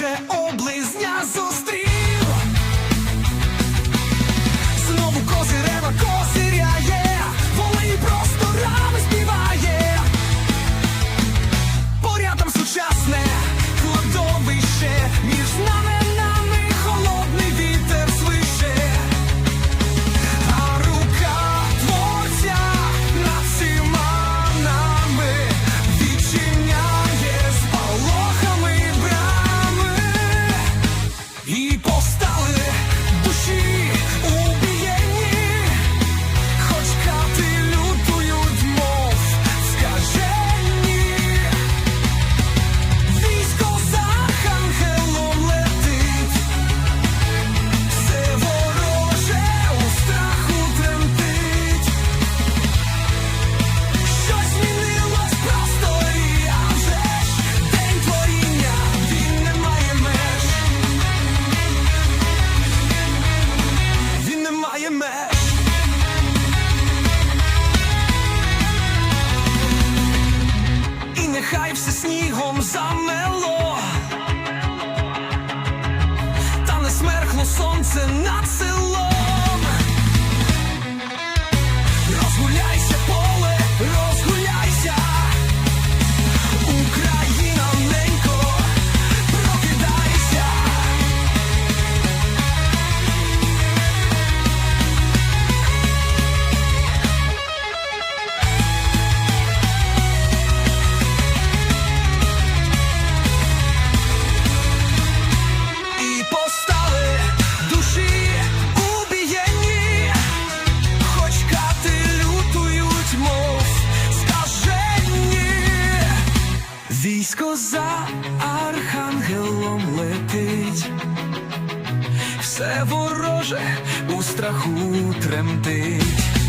Ще облизня зустріч. снігом замело, та не смерхло сонце над село. Військо за архангелом летить, все вороже у страху тремтить.